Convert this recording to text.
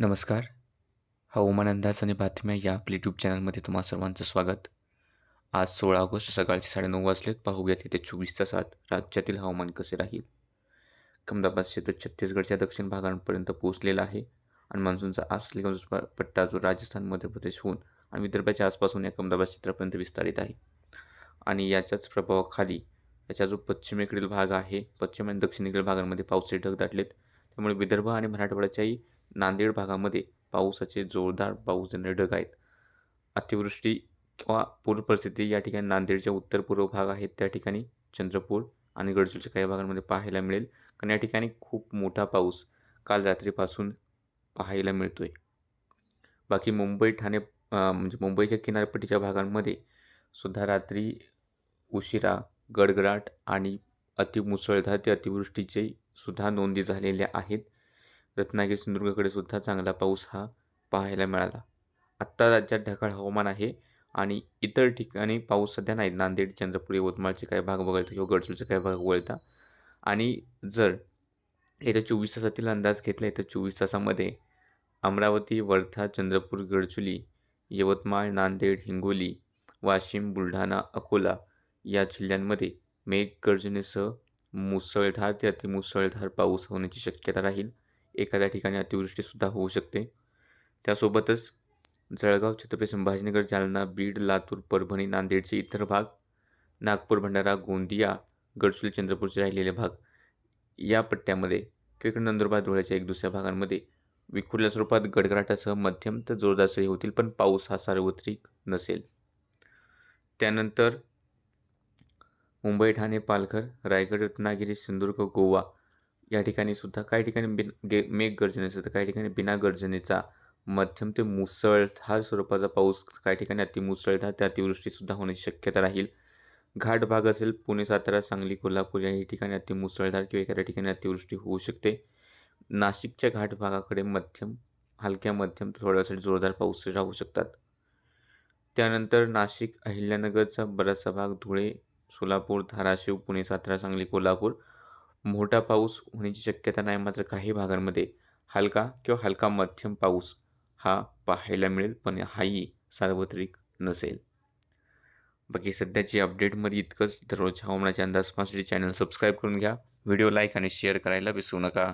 नमस्कार. हवामान अंदाज आणि बातम्या या आपल्या यूट्यूब चॅनलमध्ये तुम्हा सर्वांचं स्वागत. आज सोळा ऑगस्ट सकाळचे साडेनऊ वाजलेत. पाहूयात येत्या चोवीस तासात राज्यातील हवामान कसे राहील? कमदाबाद क्षेत्र छत्तीसगडच्या दक्षिण भागांपर्यंत पोहोचलेला आहे आणि मान्सूनचा आज पट्टा जो राजस्थान मध्य प्रदेश होऊन आणि विदर्भाच्या आसपासून या कमदाबाद क्षेत्रापर्यंत विस्तारित आहे. आणि याच्याच प्रभावाखाली याचा जो पश्चिमेकडील भाग आहे पश्चिम आणि दक्षिणेकडील भागांमध्ये पावसाचे ढग दाटलेत. त्यामुळे विदर्भ आणि मराठवाड्याच्याही नांदेड भागामध्ये पावसाचे जोरदार पाऊस देणारे ढग आहेत. अतिवृष्टी किंवा पूर परिस्थिती या ठिकाणी नांदेडच्या उत्तर पूर्व भाग आहेत. त्या ठिकाणी चंद्रपूर आणि गडचिरोलीच्या काही भागांमध्ये पाहायला मिळेल. कारण या ठिकाणी खूप मोठा पाऊस काल रात्रीपासून पाहायला मिळतो आहे बाकी मुंबई ठाणे म्हणजे मुंबईच्या किनारपट्टीच्या भागांमध्ये सुद्धा रात्री उशिरा गडगडाट आणि अतिमुसळधार ते अतिवृष्टीचे सुद्धा नोंदी झालेल्या आहेत. रत्नागिरी सिंधुदुर्गकडे सुद्धा चांगला पाऊस हा पाहायला मिळाला. आत्ता राज्यात ढगाळ हवामान आहे आणि इतर ठिकाणी पाऊस सध्या नाही. नांदेड चंद्रपूर यवतमाळचे काही भाग वगळता किंवा गडचिरोलीचे काही भाग वगळता. आणि जर येत्या चोवीस तासातील अंदाज घेतला येत्या चोवीस तासामध्ये अमरावती वर्धा चंद्रपूर गडचुली यवतमाळ नांदेड हिंगोली वाशिम बुलढाणा अकोला या जिल्ह्यांमध्ये मेघगर्जनेसह मुसळधार ते अतिमुसळधार पाऊस होण्याची शक्यता राहील. एखाद्या ठिकाणी अतिवृष्टीसुद्धा होऊ शकते. त्यासोबतच जळगाव छत्रपती संभाजीनगर जालना बीड लातूर परभणी नांदेडचे इतर भाग नागपूर भंडारा गोंदिया गडचिरोली चंद्रपूरचे राहिलेले भाग या पट्ट्यामध्ये किंवा नंदुरबार धुळ्याच्या एक दुसऱ्या भागांमध्ये विखुरल्या स्वरूपात गडगडाटासह मध्यम तर जोरदार सरी होतील पण पाऊस हा सार्वत्रिक नसेल. त्यानंतर मुंबई ठाणे पालघर रायगड रत्नागिरी सिंधुदुर्ग गोवा या ठिकाणी सुद्धा काही ठिकाणी बिन गे मेघ गर्जनेचा तर काही ठिकाणी बिना गर्जनेचा मध्यम ते मुसळधार स्वरूपाचा पाऊस काही ठिकाणी अतिमुसळधार त्या अतिवृष्टीसुद्धा होण्याची शक्यता राहील. घाट भाग असेल पुणे सातारा सांगली कोल्हापूर याही ठिकाणी अतिमुसळधार किंवा एखाद्या ठिकाणी अतिवृष्टी होऊ शकते. नाशिकच्या घाट भागाकडे मध्यम हलक्या मध्यम थोड्यासाठी जोरदार पाऊस राहू शकतात. त्यानंतर नाशिक अहिल्यानगरचा बराचसा भाग धुळे सोलापूर धाराशिव पुणे सातारा सांगली कोल्हापूर मोठा पाऊस होण्याची शक्यता नाही मात्र काही भागांमध्ये हलका किंवा हलका मध्यम पाऊस हा पाहायला मिळेल पण हाही सार्वत्रिक नसेल. बाकी सध्याची अपडेटमध्ये इतकंच. दररोज हवामानाचे अंदाज पाहण्यासाठी चॅनल सबस्क्राईब करून घ्या. व्हिडिओ लाईक आणि शेअर करायला विसरू नका.